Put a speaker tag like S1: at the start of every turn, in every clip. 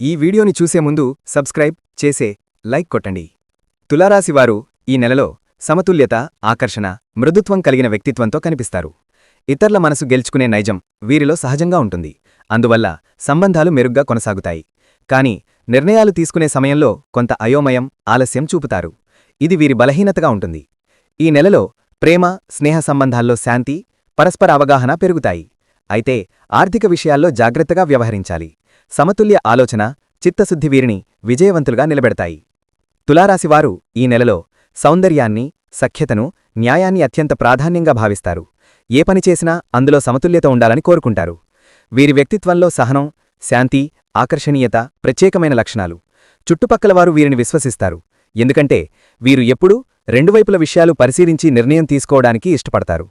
S1: ఈ వీడియోని చూసే ముందు సబ్స్క్రైబ్ చేసే లైక్ కొట్టండి. తులారాశివారు ఈ నెలలో సమతుల్యత ఆకర్షణ మృదుత్వం కలిగిన వ్యక్తిత్వంతో కనిపిస్తారు. ఇతర్ల మనసు గెలుచుకునే నైజం వీరిలో సహజంగా ఉంటుంది. అందువల్ల సంబంధాలు మెరుగ్గా కొనసాగుతాయి. కాని నిర్ణయాలు తీసుకునే సమయంలో కొంత అయోమయం ఆలస్యం చూపుతారు. ఇది వీరి బలహీనతగా ఉంటుంది. ఈ నెలలో ప్రేమ స్నేహ సంబంధాల్లో శాంతి పరస్పర అవగాహన పెరుగుతాయి. అయితే ఆర్థిక విషయాల్లో జాగ్రత్తగా వ్యవహరించాలి. సమతుల్య ఆలోచన చిత్తశుద్ధి వీరిని విజయవంతులుగా నిలబెడతాయి. తులారాశివారు ఈ నెలలో సౌందర్యాన్ని సఖ్యతను న్యాయాన్ని అత్యంత ప్రాధాన్యంగా భావిస్తారు. ఏ పని చేసినా అందులో సమతుల్యత ఉండాలని కోరుకుంటారు. వీరి వ్యక్తిత్వంలో సహనం శాంతి ఆకర్షణీయత ప్రత్యేకమైన లక్షణాలు. చుట్టుపక్కల వారు వీరిని విశ్వసిస్తారు. ఎందుకంటే వీరు ఎప్పుడూ రెండు వైపుల విషయాలు పరిశీలించి నిర్ణయం తీసుకోవడానికి ఇష్టపడతారు.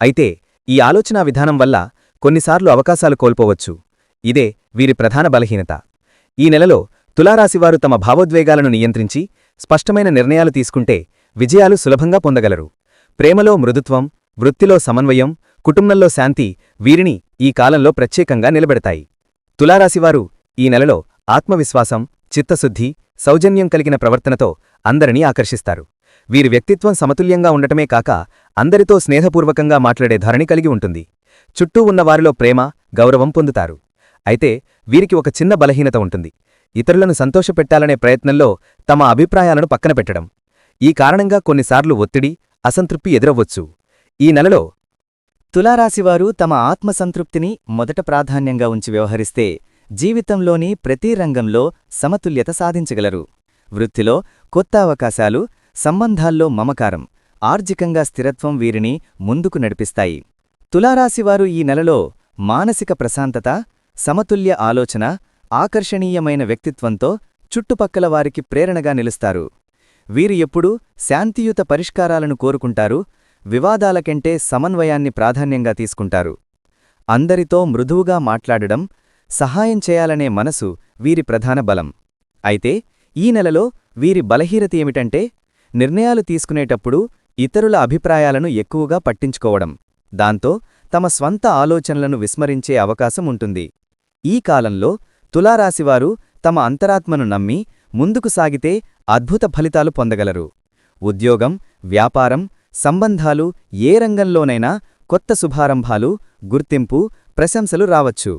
S1: అయితే ఈ ఆలోచనా విధానం వల్ల కొన్నిసార్లు అవకాశాలు కోల్పోవచ్చు. ఇదే వీరి ప్రధాన బలహీనత. ఈ నెలలో తులారాశివారు తమ భావోద్వేగాలను నియంత్రించి స్పష్టమైన నిర్ణయాలు తీసుకుంటే విజయాలు సులభంగా పొందగలరు. ప్రేమలో మృదుత్వం వృత్తిలో సమన్వయం కుటుంబంలో శాంతి వీరిని ఈ కాలంలో ప్రత్యేకంగా నిలబెడతాయి. తులారాశివారు ఈ నెలలో ఆత్మవిశ్వాసం చిత్తశుద్ధి సౌజన్యం కలిగిన ప్రవర్తనతో అందరినీ ఆకర్షిస్తారు. వీరి వ్యక్తిత్వం సమతుల్యంగా ఉండటమే కాక అందరితో స్నేహపూర్వకంగా మాట్లాడే ధరణి కలిగి ఉంటుంది. చుట్టూ ఉన్నవారిలో ప్రేమ గౌరవం పొందుతారు. అయితే వీరికి ఒక చిన్న బలహీనత ఉంటుంది. ఇతరులను సంతోషపెట్టాలనే ప్రయత్నంలో తమ అభిప్రాయాలను పక్కన పెట్టడం. ఈ కారణంగా కొన్నిసార్లు ఒత్తిడి అసంతృప్తి ఎదురవ్వచ్చు. ఈ నెలలో
S2: తులారాశివారు తమ ఆత్మసంతృప్తిని మొదట ప్రాధాన్యంగా ఉంచి వ్యవహరిస్తే జీవితంలోని ప్రతి రంగంలో సమతుల్యత సాధించగలరు. వృత్తిలో కొత్త అవకాశాలు సంబంధాల్లో మమకారం ఆర్జికంగా స్థిరత్వం వీరిని ముందుకు నడిపిస్తాయి. తులారాశివారు ఈ నెలలో మానసిక ప్రశాంతత సమతుల్య ఆలోచన ఆకర్షణీయమైన వ్యక్తిత్వంతో చుట్టుపక్కల వారికి ప్రేరణగా నిలుస్తారు. వీరు ఎప్పుడూ శాంతియుత పరిష్కారాలను కోరుకుంటారు వివాదాల కంటే సమన్వయాన్ని ప్రాధాన్యంగా తీసుకుంటారు. అందరితో మృదువుగా మాట్లాడడం సహాయం చేయాలనే మనసు వీరి ప్రధాన బలం. అయితే ఈ నెలలో వీరి బలహీనత ఏమిటంటే నిర్ణయాలు తీసుకునేటప్పుడు ఇతరుల అభిప్రాయాలను ఎక్కువగా పట్టించుకోవడం. దాంతో తమ స్వంత ఆలోచనలను విస్మరించే అవకాశం ఉంటుంది. ఈ కాలంలో తులారాశివారు తమ అంతరాత్మను నమ్మి ముందుకు సాగితే అద్భుత ఫలితాలు పొందగలరు. ఉద్యోగం వ్యాపారం సంబంధాలు ఏ రంగంలోనైనా కొత్త శుభారంభాలు గుర్తింపు ప్రశంసలు రావచ్చు.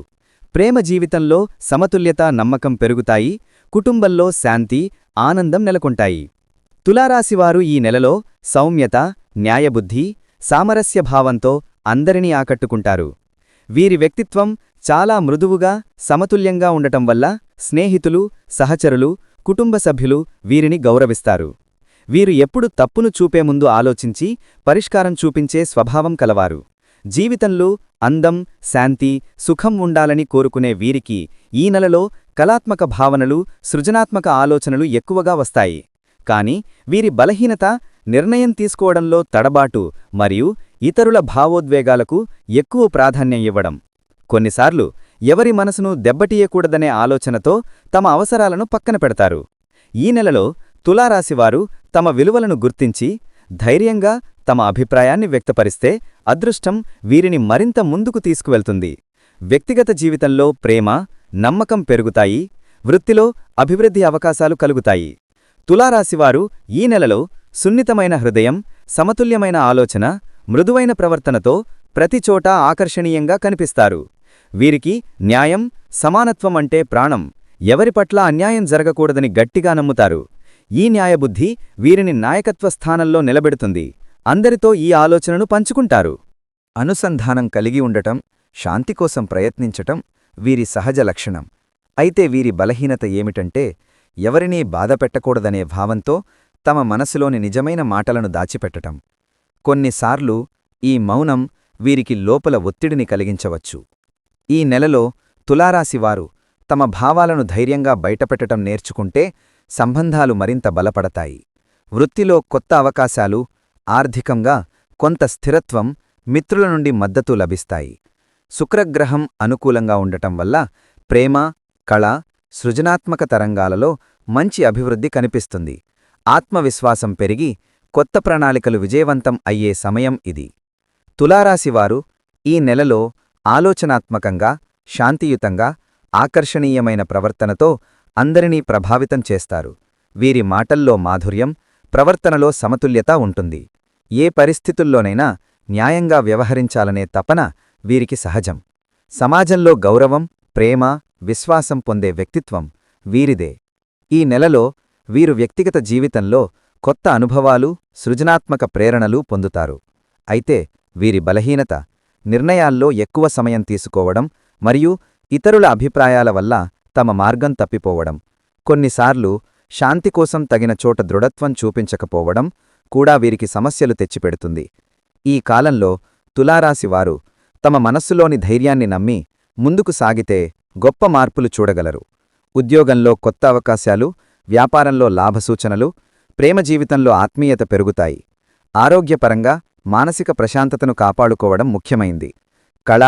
S2: ప్రేమ జీవితంలో సమతుల్యత నమ్మకం పెరుగుతాయి కుటుంబంలో శాంతి ఆనందం నెలకొంటాయి. తులారాశివారు ఈ నెలలో సౌమ్యత న్యాయబుద్ధి సామరస్యభావంతో అందరినీ ఆకట్టుకుంటారు. వీరి వ్యక్తిత్వం చాలా మృదువుగా సమతుల్యంగా ఉండటం వల్ల స్నేహితులు సహచరులు కుటుంబ సభ్యులు వీరిని గౌరవిస్తారు. వీరు ఎప్పుడు తప్పును చూపే ముందు ఆలోచించి పరిష్కారం చూపించే స్వభావం కలవారు. జీవితంలో అందం శాంతి సుఖం ఉండాలని కోరుకునే వీరికి ఈ నెలలో కళాత్మక భావనలు సృజనాత్మక ఆలోచనలు ఎక్కువగా వస్తాయి. కాని వీరి బలహీనత నిర్ణయం తీసుకోవడంలో తడబాటు మరియు ఇతరుల భావోద్వేగాలకు ఎక్కువ ప్రాధాన్యం ఇవ్వడం. కొన్నిసార్లు ఎవరి మనసును దెబ్బటీయకూడదనే ఆలోచనతో తమ అవసరాలను పక్కన పెడతారు. ఈ నెలలో తులారాశివారు తమ విలువలను గుర్తించి ధైర్యంగా తమ అభిప్రాయాన్ని వ్యక్తపరిస్తే అదృష్టం వీరిని మరింత ముందుకు తీసుకువెళ్తుంది. వ్యక్తిగత జీవితంలో ప్రేమ నమ్మకం పెరుగుతాయి వృత్తిలో అభివృద్ధి అవకాశాలు కలుగుతాయి. తులారాశివారు ఈ నెలలో సున్నితమైన హృదయం సమతుల్యమైన ఆలోచన మృదువైన ప్రవర్తనతో ప్రతిచోటా ఆకర్షణీయంగా కనిపిస్తారు. వీరికి న్యాయం సమానత్వం అంటే ప్రాణం. ఎవరి పట్ల అన్యాయం జరగకూడదని గట్టిగా నమ్ముతారు. ఈ న్యాయబుద్ధి వీరిని నాయకత్వ స్థానంలో నిలబెడుతుంది. అందరితో ఈ ఆలోచనను పంచుకుంటారు.
S3: అనుసంధానం కలిగి ఉండటం శాంతి కోసం ప్రయత్నించటం వీరి సహజ లక్షణం. అయితే వీరి బలహీనత ఏమిటంటే ఎవరినీ బాధపెట్టకూడదనే భావంతో తమ మనసులోని నిజమైన మాటలను దాచిపెట్టటం. కొన్నిసార్లు ఈ మౌనం వీరికి లోపల ఒత్తిడిని కలిగించవచ్చు. ఈ నెలలో తులారాశివారు తమ భావాలను ధైర్యంగా బయటపెట్టటం నేర్చుకుంటే సంబంధాలు మరింత బలపడతాయి. వృత్తిలో కొత్త అవకాశాలు ఆర్థికంగా కొంత స్థిరత్వం మిత్రుల నుండి మద్దతు లభిస్తాయి. శుక్రగ్రహం అనుకూలంగా ఉండటం వల్ల ప్రేమ కళ సృజనాత్మక తరంగాలలో మంచి అభివృద్ధి కనిపిస్తుంది. ఆత్మవిశ్వాసం పెరిగి కొత్త ప్రణాళికలు విజయవంతం అయ్యే సమయం ఇది. తులారాశివారు ఈ నెలలో ఆలోచనాత్మకంగా శాంతియుతంగా ఆకర్షణీయమైన ప్రవర్తనతో అందరినీ ప్రభావితం చేస్తారు. వీరి మాటల్లో మాధుర్యం ప్రవర్తనలో సమతుల్యత ఉంటుంది. ఏ పరిస్థితుల్లోనైనా న్యాయంగా వ్యవహరించాలనే తపన వీరికి సహజం. సమాజంలో గౌరవం ప్రేమ విశ్వాసం పొందే వ్యక్తిత్వం వీరిదే. ఈ నెలలో వీరు వ్యక్తిగత జీవితంలో కొత్త అనుభవాలు సృజనాత్మక ప్రేరణలు పొందుతారు. అయితే వీరి బలహీనత నిర్ణయాల్లో ఎక్కువ సమయం తీసుకోవడం మరియు ఇతరుల అభిప్రాయాల వల్ల తమ మార్గం తప్పిపోవడం. కొన్నిసార్లు శాంతి కోసం తగిన చోట దృఢత్వం చూపించకపోవడం కూడా వీరికి సమస్యలు తెచ్చిపెడుతుంది. ఈ కాలంలో తులారాశివారు తమ మనస్సులోని ధైర్యాన్ని నమ్మి ముందుకు సాగితే గొప్ప మార్పులు చూడగలరు. ఉద్యోగంలో కొత్త అవకాశాలు వ్యాపారంలో లాభసూచనలు ప్రేమ జీవితంలో ఆత్మీయత పెరుగుతాయి. ఆరోగ్యపరంగా మానసిక ప్రశాంతతను కాపాడుకోవడం ముఖ్యమైంది. కళ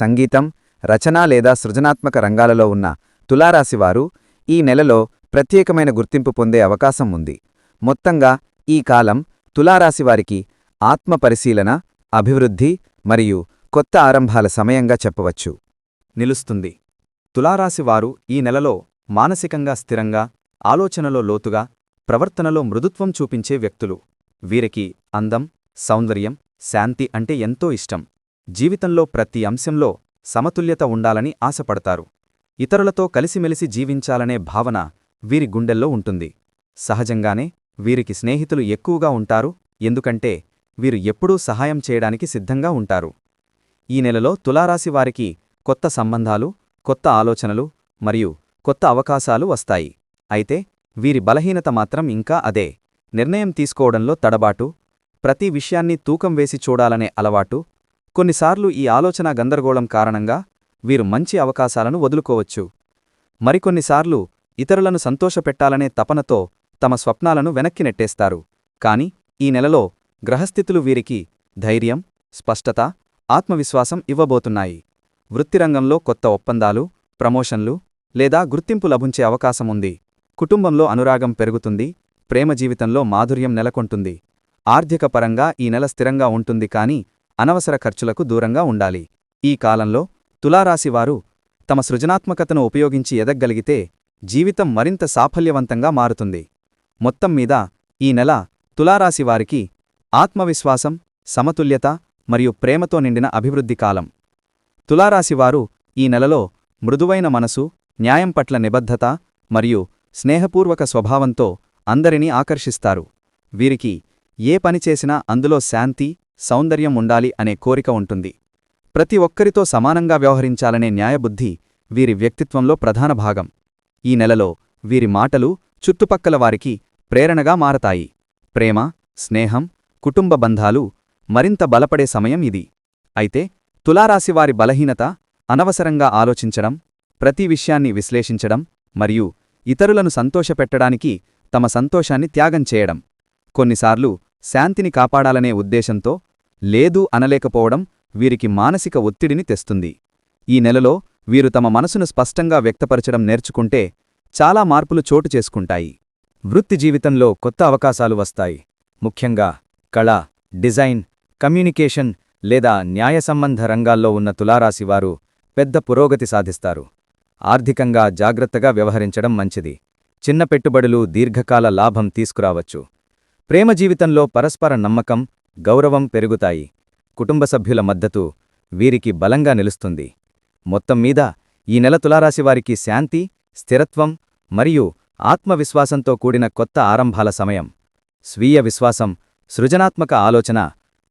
S3: సంగీతం రచన లేదా సృజనాత్మక రంగాలలో ఉన్న తులారాశివారు ఈ నెలలో ప్రత్యేకమైన గుర్తింపు పొందే అవకాశం ఉంది. మొత్తంగా ఈ కాలం తులారాశివారికి ఆత్మ పరిశీలన అభివృద్ధి మరియు కొత్త ఆరంభాల సమయంగా చెప్పవచ్చు.
S1: నిలుస్తుంది. తులారాశివారు ఈ నెలలో మానసికంగా స్థిరంగా ఆలోచనలో లోతుగా ప్రవర్తనలో మృదుత్వం చూపించే వ్యక్తులు. వీరికి అందం సౌందర్యం శాంతి అంటే ఎంతో ఇష్టం. జీవితంలో ప్రతి అంశంలో సమతుల్యత ఉండాలని ఆశపడతారు. ఇతరులతో కలిసిమెలిసి జీవించాలనే భావన వీరి గుండెల్లో ఉంటుంది. సహజంగానే వీరికి స్నేహితులు ఎక్కువగా ఉంటారు ఎందుకంటే వీరు ఎప్పుడూ సహాయం చేయడానికి సిద్ధంగా ఉంటారు. ఈ నెలలో తులారాశి వారికి కొత్త సంబంధాలు కొత్త ఆలోచనలు మరియు కొత్త అవకాశాలు వస్తాయి. అయితే వీరి బలహీనత మాత్రం ఇంకా అదే. నిర్ణయం తీసుకోవడంలో తడబాటు ప్రతి విషయాన్ని తూకం వేసి చూడాలనే అలవాటు కొన్నిసార్లు ఈ ఆలోచన గందరగోళం కారణంగా వీరు మంచి అవకాశాలను వదులుకోవచ్చు. మరికొన్నిసార్లు ఇతరులను సంతోషపెట్టాలనే తపనతో తమ స్వప్నాలను వెనక్కి నెట్టేస్తారు. కాని ఈ నెలలో గ్రహస్థితులు వీరికి ధైర్యం స్పష్టత ఆత్మవిశ్వాసం ఇవ్వబోతున్నాయి. వృత్తిరంగంలో కొత్త ఒప్పందాలు ప్రమోషన్లు లేదా గుర్తింపు లభించే అవకాశముంది. కుటుంబంలో అనురాగం పెరుగుతుంది ప్రేమ జీవితంలో మాధుర్యం నెలకొంటుంది. ఆర్థిక పరంగా ఈ నెల స్థిరంగా ఉంటుంది కాని అనవసర ఖర్చులకు దూరంగా ఉండాలి. ఈ కాలంలో తులారాశివారు తమ సృజనాత్మకతను ఉపయోగించి ఎదగ్గలిగితే జీవితం మరింత సాఫల్యవంతంగా మారుతుంది. మొత్తం మీద ఈ నెల తులారాశివారికి ఆత్మవిశ్వాసం సమతుల్యత మరియు ప్రేమతో నిండిన అభివృద్ధి కాలం. తులారాశివారు ఈ నెలలో మృదువైన మనసు న్యాయం పట్ల నిబద్ధత మరియు స్నేహపూర్వక స్వభావంతో అందరినీ ఆకర్షిస్తారు. వీరికి ఏ పని చేసినా అందులో శాంతి సౌందర్యం ఉండాలి అనే కోరిక ఉంటుంది. ప్రతి ఒక్కరితో సమానంగా వ్యవహరించాలనే న్యాయబుద్ధి వీరి వ్యక్తిత్వంలో ప్రధాన భాగం. ఈ నెలలో వీరి మాటలు చుట్టుపక్కల వారికి ప్రేరణగా మారతాయి. ప్రేమ స్నేహం కుటుంబ బంధాలు మరింత బలపడే సమయం ఇది. అయితే తులారాశివారి బలహీనత అనవసరంగా ఆలోచించడం ప్రతి విషయాన్ని విశ్లేషించడం మరియు ఇతరులను సంతోషపెట్టడానికి తమ సంతోషాన్ని త్యాగం చేయడం. కొన్నిసార్లు శాంతిని కాపాడాలనే ఉద్దేశంతో లేదు అనలేకపోవడం వీరికి మానసిక ఒత్తిడిని తెస్తుంది. ఈ నెలలో వీరు తమ మనసును స్పష్టంగా వ్యక్తపరచడం నేర్చుకుంటే చాలా మార్పులు చోటు చేసుకుంటాయి. వృత్తి జీవితంలో కొత్త అవకాశాలు వస్తాయి. ముఖ్యంగా కళ డిజైన్ కమ్యూనికేషన్ లేదా న్యాయ సంబంధ రంగాల్లో ఉన్న తులారాశివారు పెద్ద పురోగతి సాధిస్తారు. ఆర్థికంగా జాగ్రత్తగా వ్యవహరించడం మంచిది. చిన్న పెట్టుబడులు దీర్ఘకాల లాభం తీసుకురావచ్చు. ప్రేమ జీవితంలో పరస్పర నమ్మకం గౌరవం పెరుగుతాయి. కుటుంబ సభ్యుల మద్దతు వీరికి బలంగా నిలుస్తుంది. మొత్తం మీద ఈ నెల తులారాశివారికి శాంతి స్థిరత్వం మరియు ఆత్మవిశ్వాసంతో కూడిన కొత్త ఆరంభాల సమయం. స్వీయ విశ్వాసం సృజనాత్మక ఆలోచన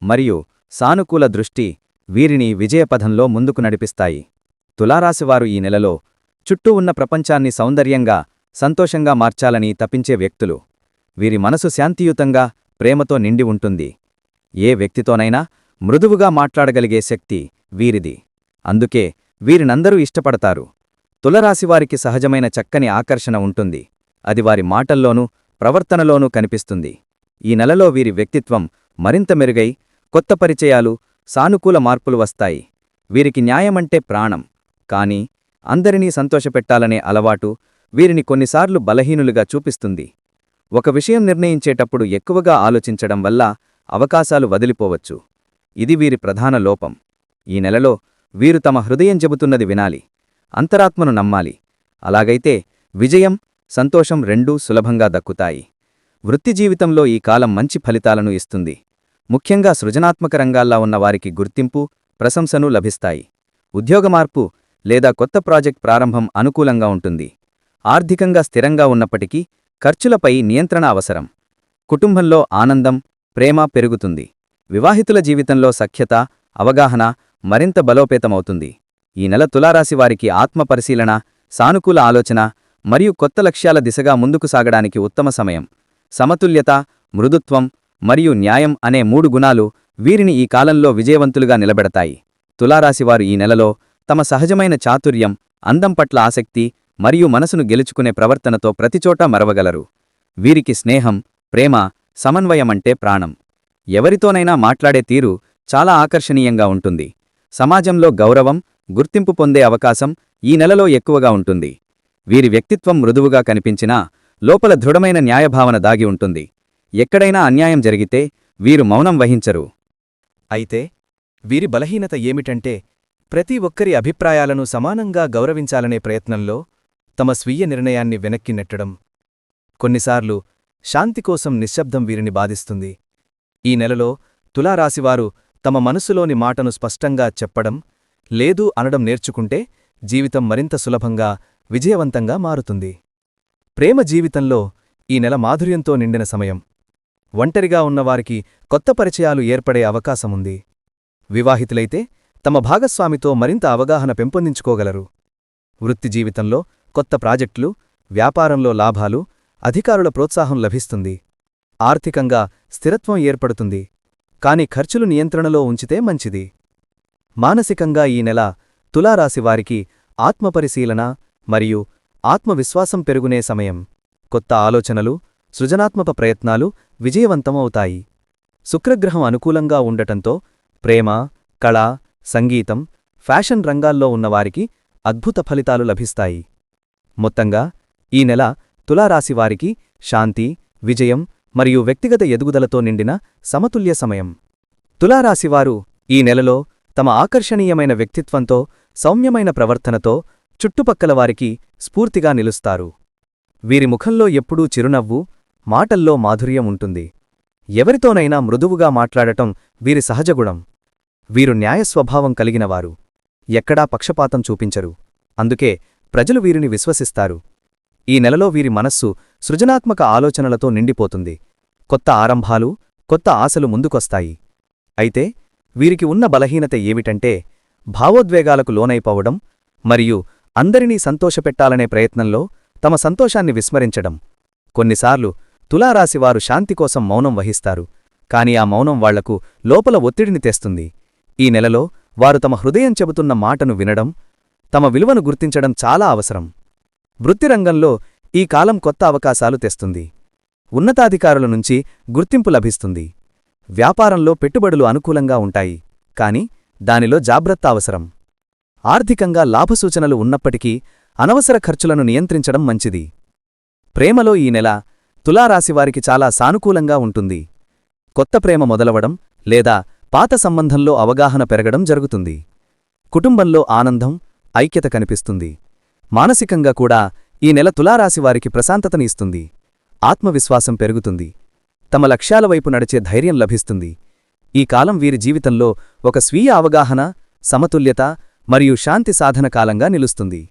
S1: మరియు సానుకూల దృష్టి వీరిని విజయపథంలో ముందుకు నడిపిస్తాయి. తులారాశివారు ఈ నెలలో చుట్టూ ఉన్న ప్రపంచాన్ని సౌందర్యంగా సంతోషంగా మార్చాలని తపించే వ్యక్తులు. వీరి మనసు శాంతియుతంగా ప్రేమతో నిండి ఉంటుంది. ఏ వ్యక్తితోనైనా మృదువుగా మాట్లాడగలిగే శక్తి వీరిది. అందుకే వీరినందరూ ఇష్టపడతారు. తులరాశివారికి సహజమైన చక్కని ఆకర్షణ ఉంటుంది. అది వారి మాటల్లోనూ ప్రవర్తనలోనూ కనిపిస్తుంది. ఈ నెలలో వీరి వ్యక్తిత్వం మరింత మెరుగై కొత్త పరిచయాలు సానుకూల మార్పులు వస్తాయి. వీరికి న్యాయమంటే ప్రాణం. కాని అందరినీ సంతోషపెట్టాలనే అలవాటు వీరిని కొన్నిసార్లు బలహీనులుగా చూపిస్తుంది. ఒక విషయం నిర్ణయించేటప్పుడు ఎక్కువగా ఆలోచించడం వల్ల అవకాశాలు వదిలిపోవచ్చు. ఇది వీరి ప్రధాన లోపం. ఈ నెలలో వీరు తమ హృదయం చెబుతున్నది వినాలి.
S3: అంతరాత్మను నమ్మాలి. అలాగైతే విజయం సంతోషం రెండూ సులభంగా దక్కుతాయి. వృత్తి జీవితంలో ఈ కాలం మంచి ఫలితాలను ఇస్తుంది. ముఖ్యంగా సృజనాత్మక రంగాల్లో ఉన్నవారికి గుర్తింపు ప్రశంసను లభిస్తాయి. ఉద్యోగ మార్పు లేదా కొత్త ప్రాజెక్ట్ ప్రారంభం అనుకూలంగా ఉంటుంది. ఆర్థికంగా స్థిరంగా ఉన్నప్పటికీ ఖర్చులపై నియంత్రణ అవసరం. కుటుంబంలో ఆనందం ప్రేమ పెరుగుతుంది. వివాహితుల జీవితంలో సఖ్యత అవగాహన మరింత బలోపేతమవుతుంది. ఈ నెల తులారాశి వారికి ఆత్మపరిశీలన సానుకూల ఆలోచన మరియు కొత్త లక్ష్యాల దిశగా ముందుకు సాగడానికి ఉత్తమ సమయం. సమతుల్యత మృదుత్వం మరియు న్యాయం అనే మూడు గుణాలు వీరిని ఈ కాలంలో విజయవంతులుగా నిలబెడతాయి. తులారాశివారు ఈ నెలలో తమ సహజమైన చాతుర్యం అందం పట్ల ఆసక్తి మరియు మనసును గెలుచుకునే ప్రవర్తనతో ప్రతిచోటా మరవగలరు. వీరికి స్నేహం ప్రేమ సమన్వయమంటే ప్రాణం. ఎవరితోనైనా మాట్లాడే తీరు చాలా ఆకర్షణీయంగా ఉంటుంది. సమాజంలో గౌరవం గుర్తింపు పొందే అవకాశం ఈ నెలలో ఎక్కువగా ఉంటుంది. వీరి వ్యక్తిత్వం మృదువుగా కనిపించినా లోపల దృఢమైన న్యాయభావన దాగి ఉంటుంది. ఎక్కడైనా అన్యాయం జరిగితే వీరు మౌనం వహించరు.
S1: అయితే వీరి బలహీనత ఏమిటంటే ప్రతి ఒక్కరి అభిప్రాయాలను సమానంగా గౌరవించాలనే ప్రయత్నంలో తమ స్వీయ నిర్ణయాన్ని వెనక్కి నెట్టడం. కొన్నిసార్లు శాంతి కోసం నిశ్శబ్దం వీరిని బాధిస్తుంది. ఈ నెలలో తులారాశివారు తమ మనసులోని మాటను స్పష్టంగా చెప్పడం లేదు అనడం నేర్చుకుంటే జీవితం మరింత సులభంగా విజయవంతంగా మారుతుంది. ప్రేమ జీవితంలో ఈ నెల మాధుర్యంతో నిండిన సమయం. ఒంటరిగా ఉన్నవారికి కొత్త పరిచయాలు ఏర్పడే అవకాశముంది. వివాహితులైతే తమ భాగస్వామితో మరింత అవగాహన పెంపొందించుకోగలరు. వృత్తి జీవితంలో కొత్త ప్రాజెక్టులు వ్యాపారంలో లాభాలు అధికారుల ప్రోత్సాహం లభిస్తుంది. ఆర్థికంగా స్థిరత్వం ఏర్పడుతుంది. కాని ఖర్చులు నియంత్రణలో ఉంచితే మంచిది. మానసికంగా ఈ నెల తులారాశివారికి ఆత్మపరిశీలన మరియు ఆత్మవిశ్వాసం పెరుగునే సమయం. కొత్త ఆలోచనలు సృజనాత్మక ప్రయత్నాలు విజయవంతమవుతాయి. శుక్రగ్రహం అనుకూలంగా ఉండటంతో ప్రేమ కళ సంగీతం ఫ్యాషన్ రంగాల్లో ఉన్నవారికి అద్భుత ఫలితాలు లభిస్తాయి. మొత్తంగా ఈ నెల తులారాశివారికి శాంతి విజయం మరియు వ్యక్తిగత ఎదుగుదలతో నిండిన సమతుల్య సమయం. తులారాశివారు ఈ నెలలో తమ ఆకర్షణీయమైన వ్యక్తిత్వంతో సౌమ్యమైన ప్రవర్తనతో చుట్టుపక్కల వారికి స్ఫూర్తిగా నిలుస్తారు. వీరి ముఖంలో ఎప్పుడూ చిరునవ్వు మాటల్లో మాధుర్యం ఉంటుంది. ఎవరితోనైనా మృదువుగా మాట్లాడటం వీరి సహజగుణం. వీరు న్యాయస్వభావం కలిగినవారు ఎక్కడా పక్షపాతం చూపించరు. అందుకే ప్రజలు వీరిని విశ్వసిస్తారు. ఈ నెలలో వీరి మనస్సు సృజనాత్మక ఆలోచనలతో నిండిపోతుంది. కొత్త ఆరంభాలు కొత్త ఆశలు ముందుకొస్తాయి. అయితే వీరికి ఉన్న బలహీనత ఏమిటంటే భావోద్వేగాలకు లోనైపోవడం మరియు అందరినీ సంతోషపెట్టాలనే ప్రయత్నంలో తమ సంతోషాన్ని విస్మరించడం. కొన్నిసార్లు తులారాశివారు శాంతి కోసం మౌనం వహిస్తారు కాని ఆ మౌనం వాళ్ళకు లోపల ఒత్తిడిని తెస్తుంది. ఈ నెలలో వారు తమ హృదయం చెబుతున్న మాటను వినడం తమ విలువను గుర్తించడం చాలా అవసరం. వృత్తిరంగంలో ఈ కాలం కొత్త అవకాశాలు తెస్తుంది. ఉన్నతాధికారుల నుంచి గుర్తింపు లభిస్తుంది. వ్యాపారంలో పెట్టుబడులు అనుకూలంగా ఉంటాయి. కాని దానిలో జాగ్రత్త అవసరం. ఆర్థికంగా లాభసూచనలు ఉన్నప్పటికీ అనవసర ఖర్చులను నియంత్రించడం మంచిది. ప్రేమలో ఈ నెల తులారాశివారికి చాలా సానుకూలంగా ఉంటుంది. కొత్త ప్రేమ మొదలవడం లేదా పాత సంబంధంలో అవగాహన పెరగడం జరుగుతుంది. కుటుంబంలో ఆనందం ఐక్యత కనిపిస్తుంది. మానసికంగా కూడా ఈ నెల తులారాశివారికి ప్రశాంతతని ఇస్తుంది. ఆత్మవిశ్వాసం పెరుగుతుంది. తమ లక్ష్యాల వైపు నడిచే ధైర్యం లభిస్తుంది. ఈ కాలం వీరి జీవితంలో ఒక స్వీయ అవగాహన సమతుల్యత మరియు శాంతి సాధన కాలంగా నిలుస్తుంది.